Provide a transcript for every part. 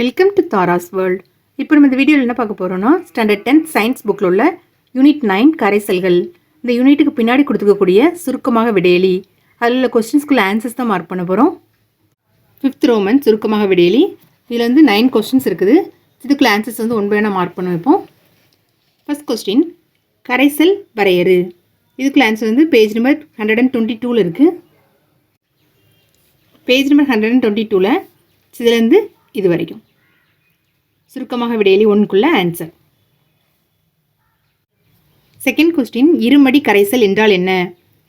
Welcome to Tara's world இப்போ நம்ம இந்த வீடியோவில் என்ன பார்க்க போகிறோம்னா ஸ்டாண்டர்ட் டென்த் சயின்ஸ் புக்கில் உள்ள யூனிட் நைன் கரைசல்கள். இந்த யூனிட்டுக்கு பின்னாடி கொடுத்துக்கக்கூடிய சுருக்கமாக விடையலி. அதில் உள்ள கொஸ்டின்ஸ்க்குள்ள ஆன்சர்ஸ் தான் மார்க் பண்ண போகிறோம் ஃபிஃப்த் ரோமன் சுருக்கமாக விடையலி. இதில் வந்து நைன் கொஸ்டின்ஸ் இருக்குது. இதுக்குள்ள ஆன்சர்ஸ் வந்து ஒன் பை மார்க் பண்ண வைப்போம். ஃபஸ்ட் கொஸ்டின் கரைசல் வரையறு. இதுக்குள்ள ஆன்சர் வந்து page number hundred and twenty டூவில் இருக்குது page number hundred and twenty டூவில் இதுலேருந்து இது வரைக்கும். சுருக்கமாக விடையிலே ஒன்றுக்குள்ள ஆன்சர் செகண்ட் கொஸ்டின் இருமடி கரைசல் என்றால் என்ன?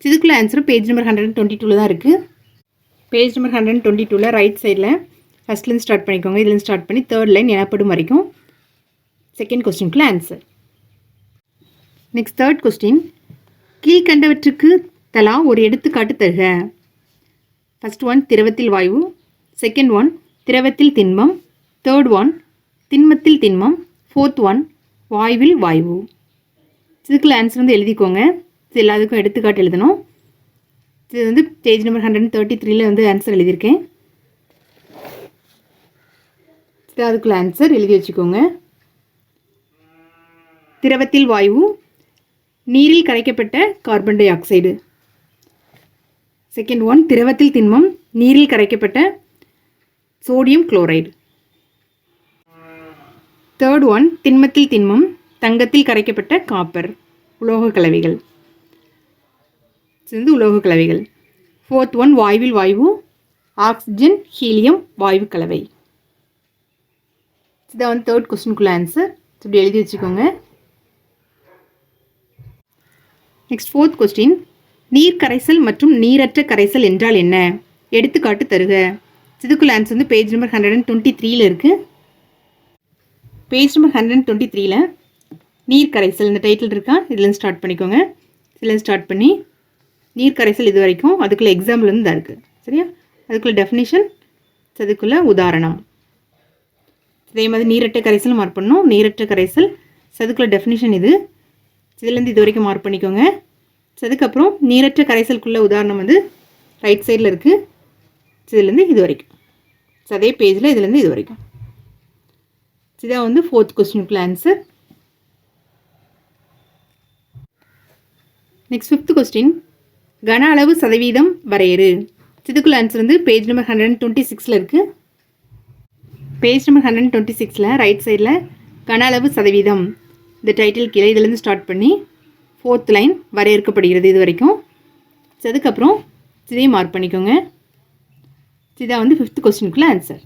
இதுக்குள்ள answer page number hundred and twenty டூவில் தான் இருக்குது page number hundred and twenty டூவில் ரைட் சைடில் ஃபஸ்ட்லேருந்து ஸ்டார்ட் பண்ணிக்கோங்க. இதுலேருந்து ஸ்டார்ட் பண்ணி தேர்ட் லைன் எனப்படும் வரைக்கும் செகண்ட் கொஸ்டினுக்குள்ள ஆன்சர் நெக்ஸ்ட் தேர்ட் கொஸ்டின் கீழ்கண்டவற்றுக்கு தலா ஒரு எடுத்துக்காட்டு தருக. ஃபஸ்ட் ஒன் திரவத்தில் வாயு. செகண்ட் ஒன் திரவத்தில் திண்மம். தேர்ட் ஒன் திண்மத்தில் திண்மம் ஃபோர்த் ஒன் வாயுவில் வாயு. இதுக்குள்ள ஆன்சர் வந்து எழுதிக்கோங்க. இது எல்லாத்துக்கும் எடுத்துக்காட்டு எழுதணும். இது வந்து page number hundred and thirty த்ரீல வந்து ஆன்சர் எழுதியிருக்கேன். இது அதுக்குள்ள ஆன்சர் எழுதி வச்சுக்கோங்க. திரவத்தில் வாயு நீரில் கரைக்கப்பட்ட carbon dioxide second one திரவத்தில் திண்மம் நீரில் கரைக்கப்பட்ட சோடியம் குளோரைடு தேர்ட் ஒன் திண்மத்தில் திண்மம் தங்கத்தில் கரைக்கப்பட்ட காப்பர் உலோக கலவைகள். இது வந்து உலோக கலவைகள். ஃபோர்த் ஒன் வாயுவில் வாயு ஆக்சிஜன் ஹீலியம் வாயு கலவை. இதான் வந்து தேர்ட் கொஸ்டினுக்குள்ள ஆன்சர் இப்படி எழுதி வச்சுக்கோங்க. நெக்ஸ்ட் ஃபோர்த் கொஸ்டின் நீர் கரைசல் மற்றும் நீரற்ற கரைசல் என்றால் என்ன? எடுத்துக்காட்டு தருக. இதுக்குள்ள ஆன்சர் வந்து page number hundred and twenty த்ரீல இருக்குது page number hundred and twenty த்ரீல நீர் கரைசல் இந்த டைட்டில் இருக்கா? இதுலேருந்து ஸ்டார்ட் பண்ணிக்கோங்க. இதுலேருந்து ஸ்டார்ட் பண்ணி நீர் கரைசல் இது வரைக்கும் அதுக்குள்ள எக்ஸாம்பிள் வந்து தான் இருக்குது சரியா? அதுக்குள்ள டெஃபினேஷன் அதுக்குள்ள உதாரணம். இதே மாதிரி நீரற்ற கரைசல் மார்க் பண்ணணும். நீரற்ற கரைசல் அதுக்குள்ள டெஃபினேஷன் இது. இதுலேருந்து இது வரைக்கும் மார்க் பண்ணிக்கோங்க. அதுக்கப்புறம் நீரற்ற கரைசலுக்குள்ள உதாரணம் வந்து ரைட் சைடில் இருக்குது இதுலேருந்து இது வரைக்கும். அதே பேஜில் இதுலேருந்து இது வரைக்கும். இதான் வந்து ஃபோர்த் கொஸ்டினுக்குள்ள ஆன்சர் நெக்ஸ்ட் ஃபிஃப்த் கொஸ்டின் கன அளவு சதவீதம் வரையறு. இதுக்குள்ள ஆன்சர் வந்து page number hundred and twenty சிக்ஸில் இருக்குது page number hundred and twenty சிக்ஸில் ரைட் சைடில் கன அளவு சதவீதம். இந்த டைட்டில் கீழே இதுலேருந்து ஸ்டார்ட் பண்ணி ஃபோர்த் லைன் வரையறுக்கப்படுகிறது இது வரைக்கும். அதுக்கப்புறம் இதையும் மார்க் பண்ணிக்கோங்க. இதான் வந்து ஃபிஃப்த் கொஸ்டினுக்குள்ள ஆன்சர்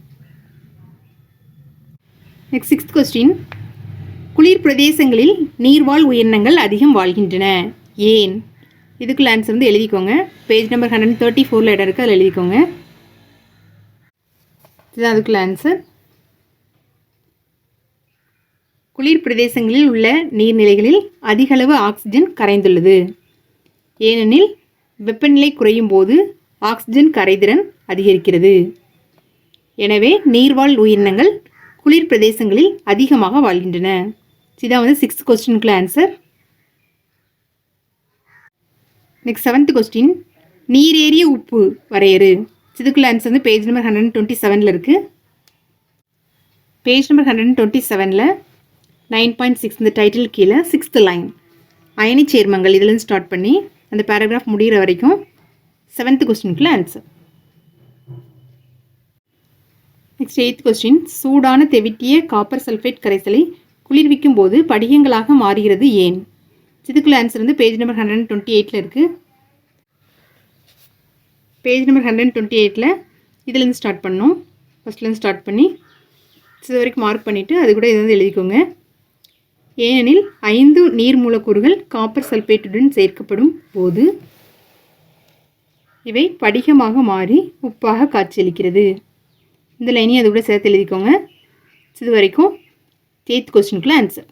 நெக்ஸ்ட் சிக்ஸ்த் கொஸ்டின் குளிர் பிரதேசங்களில் நீர்வாழ் உயிரினங்கள் அதிகம் வாழ்கின்றன. ஏன்? இதுக்குள்ள ஆன்சர் வந்து எழுதிக்கோங்க. Page number hundred and thirty ஃபோரில் இடம் இருக்குது அதில் எழுதிக்கோங்க. இதுதான் அதுக்குள்ள ஆன்சர் குளிர் பிரதேசங்களில் உள்ள நீர்நிலைகளில் அதிகளவு ஆக்சிஜன் கரைந்துள்ளது. ஏனெனில் வெப்பநிலை குறையும் போது ஆக்சிஜன் கரைதிறன் அதிகரிக்கிறது. எனவே நீர்வாழ் உயிரினங்கள் குளிர் பிரதேசங்களில் அதிகமாக வாழ்கின்றன. இதான் வந்து சிக்ஸ்த் கொஸ்டினுக்குள்ள ஆன்சர் நெக்ஸ்ட் செவன்த் கொஸ்டின் நீரேறிய உப்பு வரையறு. இதுக்குள்ள ஆன்சர் வந்து பேஜ் நம்பர் ஹண்ட்ரட் டுவெண்ட்டி செவனில் இருக்குது பேஜ் நம்பர் ஹண்ட்ரட் டுவெண்ட்டி செவனில் நைன் பாயிண்ட் சிக்ஸ் இந்த டைட்டில் கீழே சிக்ஸ்த் லைன் அயனி சேர்மங்கள் இதுலேருந்து ஸ்டார்ட் பண்ணி அந்த பேராகிராஃப் முடிகிற வரைக்கும் செவன்த் கொஸ்டினுக்குள்ள ஆன்சர் நெக்ஸ்ட் எயித் கொஸ்டின் சூடான தெவிட்டிய காப்பர் சல்ஃபேட் கரைசலை குளிர்விக்கும் போது படிகங்களாக மாறுகிறது ஏன்? இதுக்குள்ள ஆன்சர் வந்து page number hundred and twenty எயிட்டில் இருக்குது page number hundred and twenty எயிட்டில் இதுலேருந்து ஸ்டார்ட் பண்ணோம் ஃபஸ்ட்லேருந்து ஸ்டார்ட் பண்ணி இது வரைக்கும் மார்க் பண்ணிவிட்டு அது கூட இது வந்து எழுதிக்கோங்க. ஏனெனில் ஐந்து நீர் மூலக்கூறுகள் காப்பர் சல்பேட்டுடன் சேர்க்கப்படும் போது இவை படிகமாக மாறி உப்பாக காட்சியளிக்கிறது. இந்த லைனையும் அது கூட சேர்த்து எழுதிக்கோங்க. இது வரைக்கும் எய்த் கொஸ்டினுக்குள்ள ஆன்சர்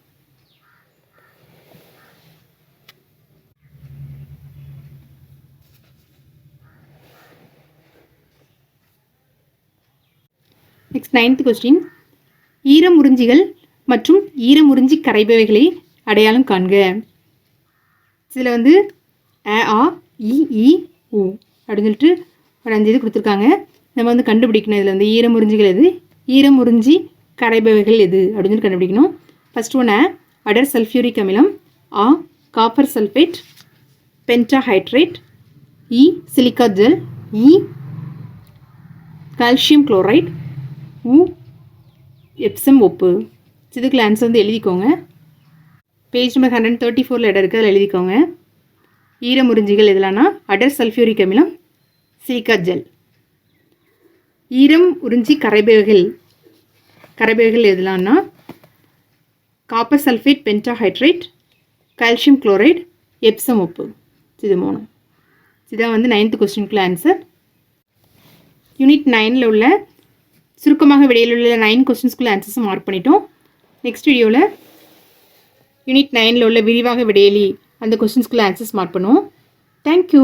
நெக்ஸ்ட் நைன்த் கொஸ்டின் ஈரமுறிஞ்சிகள் மற்றும் ஈரமுறிஞ்சி கரைபவைகளை அடையாளம் காண்க. இதில் வந்து அ ஆ இ உ அப்படின்னு சொல்லிட்டு ஒரு அஞ்சு இது கொடுத்துருக்காங்க. நம்ம வந்து கண்டுபிடிக்கணும் இதில் வந்து ஈரமுறிஞ்சிகள் எது? ஈரமுறிஞ்சி கரைபவைகள் எது? அப்படின்னு சொல்லி கண்டுபிடிக்கணும். ஃபர்ஸ்ட் ஒன்று அடர் சல்ஃபியூரிக் அமிலம். ஆ காப்பர் சல்ஃபேட் பென்டாஹைட்ரேட். இ சிலிக்கா ஜெல். இ கால்சியம் குளோரைட். உ எப்சம் ஒப்பு இதுக்குள்ள ஆன்சர் வந்து எழுதிக்கோங்க. பேஜ் நம்பர் ஹண்ட்ரட் தேர்ட்டி ஃபோரில் இடம் இருக்குது அதில் எழுதிக்கோங்க. ஈரமுறிஞ்சிகள் எதுலான்னா அடர் சல்ஃபியூரிக் அமிலம் சிலிக்கா ஜெல். ஈரம் உறிஞ்சி கரைபேகுகள் கரைபேகுகள் எதுலான்னா? Copper sulphate pentahydrate calcium chloride Epsom உப்பு. இது மூணு இதான் வந்து நைன்த்து கொஸ்டினுக்குள்ள ஆன்சர் யூனிட் நைனில் உள்ள சுருக்கமாக விடையில் உள்ள நைன் கொஸ்டின்ஸ்குள்ள ஆன்சர்ஸும் மார்க் பண்ணிட்டோம். நெக்ஸ்ட் வீடியோவில் யூனிட் நைனில் உள்ள விரிவாக விடையலி அந்த கொஸ்டின்ஸ்குள்ள ஆன்சர்ஸ் மார்க் பண்ணுவோம். Thank you